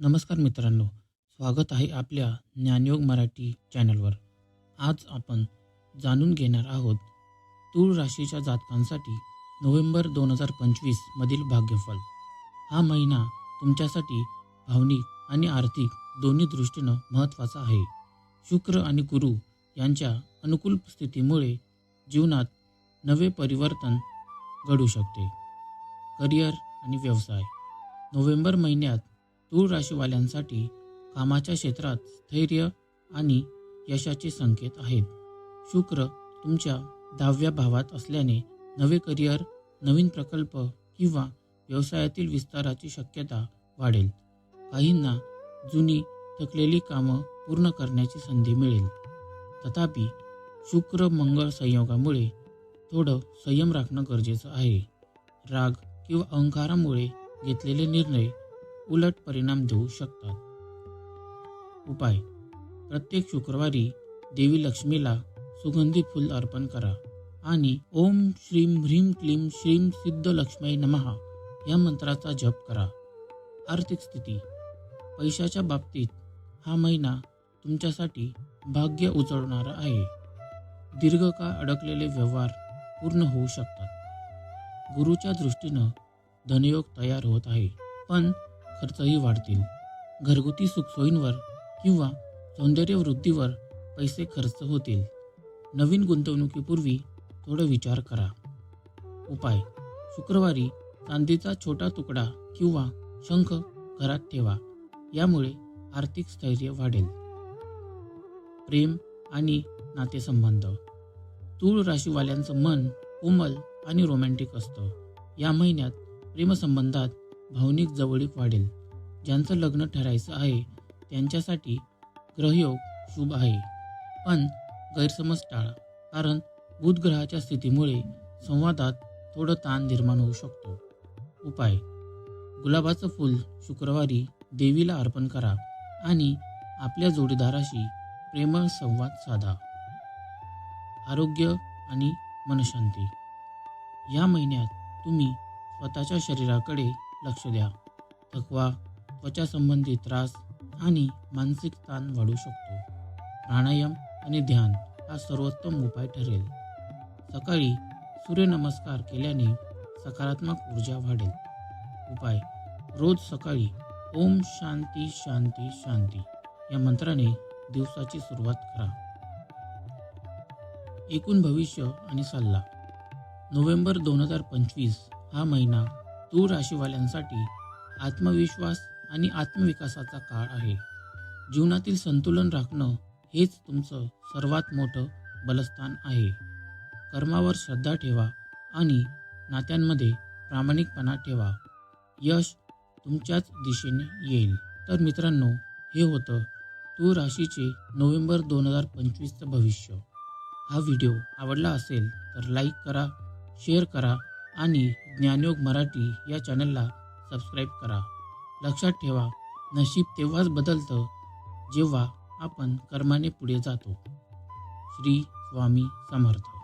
नमस्कार मित्रांनो स्वागत आहे आपल्या ज्ञानयोग मराठी चॅनलवर. आज आपण जाणून घेणार आहोत तूळ राशीच्या जातकांसाठी नोव्हेंबर दोन हजार पंचवीसमधील भाग्यफल. हा महिना तुमच्यासाठी भावनिक आणि आर्थिक दोन्ही दृष्टीनं महत्त्वाचा आहे. शुक्र आणि गुरु यांच्या अनुकूल स्थितीमुळे जीवनात नवे परिवर्तन घडू शकते. करिअर आणि व्यवसाय. नोव्हेंबर महिन्यात तूळ राशीवाल्यांसाठी कामाच्या क्षेत्रात स्थैर्य आणि यशाचे संकेत आहेत. शुक्र तुमच्या दहाव्या भावात असल्याने नवे करिअर नवीन प्रकल्प किंवा व्यवसायातील विस्ताराची शक्यता वाढेल. काहींना जुनी थकलेली कामं पूर्ण करण्याची संधी मिळेल. तथापि शुक्र मंगळ संयोगामुळे थोडं संयम राखणं गरजेचं आहे. राग किंवा अहंकारामुळे घेतलेले निर्णय उलट परिणाम देऊ शकतात. उपाय. प्रत्येक शुक्रवारी देवी लक्ष्मीला सुगंधी फूल अर्पण करा आणि ओम श्रीम ह्रीम क्लीम श्रीम सिद्ध लक्ष्मी नमहा या मंत्राचा जप करा. आर्थिक स्थिती. पैशाच्या बाबतीत हा महिना तुमच्यासाठी भाग्य उचलणारा आहे. दीर्घकाळ अडकलेले व्यवहार पूर्ण होऊ शकतात. गुरुच्या दृष्टीनं धनयोग तयार होत आहे. पण खर्चही वाढतील. घरगुती सुखसोयींवर किंवा सौंदर्यवृद्धीवर पैसे खर्च होतील. नवीन गुंतवणुकीपूर्वी थोडं विचार करा. उपाय. शुक्रवारी चांदीचा छोटा तुकडा किंवा शंख घरात ठेवा. यामुळे आर्थिक स्थैर्य वाढेल. प्रेम आणि नातेसंबंध. तूळ राशीवाल्यांचं मन कोमल आणि रोमॅन्टिक असतं. या महिन्यात प्रेमसंबंधात भावनिक जवळीक वाढेल. ज्यांचं लग्न ठरायचं आहे त्यांच्यासाठी ग्रहयोग शुभ आहे. पण गैरसमज टाळा कारण बुध ग्रहाच्या स्थितीमुळे संवादात थोडं ताण निर्माण होऊ शकतो. उपाय. गुलाबाचं फूल शुक्रवारी देवीला अर्पण करा आणि आपल्या जोडीदाराशी प्रेमळ संवाद साधा. आरोग्य आणि मनशांती. या महिन्यात तुम्ही स्वतःच्या शरीराकडे लक्ष द्या. थकवा त्वचासंबंधी त्रास आणि मानसिक ताण वाढू शकतो. प्राणायाम आणि ध्यान हा सर्वोत्तम उपाय ठरेल. सकाळी सूर्यनमस्कार केल्याने सकारात्मक ऊर्जा वाढेल. उपाय रोज सकाळी ओम शांती शांती शांती या मंत्राने दिवसाची सुरुवात करा. एकूण भविष्य आणि सल्ला. नोव्हेंबर दोन हजार पंचवीस हा महिना तूळ राशीवाल्यांसाठी आत्मविश्वास आणि आत्मविकासाचा काळ आहे. जीवनातील संतुलन राखणं हेच तुमचं सर्वात मोठं बलस्थान आहे. कर्मावर श्रद्धा ठेवा आणि नात्यांमध्ये प्रामाणिकपणा ठेवा. यश तुमच्याच दिशेने येईल. तर मित्रांनो हे होतं तू राशीचे नोव्हेंबर दोन हजार पंचवीसचं भविष्य. हा व्हिडिओ आवडला असेल तर लाईक करा शेअर करा आणि ज्ञानयोग मराठी या चॅनलला सबस्क्राईब करा. लक्षात ठेवा नशीब तेव्हाच बदलतं जेव्हा आपण कर्माने पुढे जातो. श्री स्वामी समर्थ.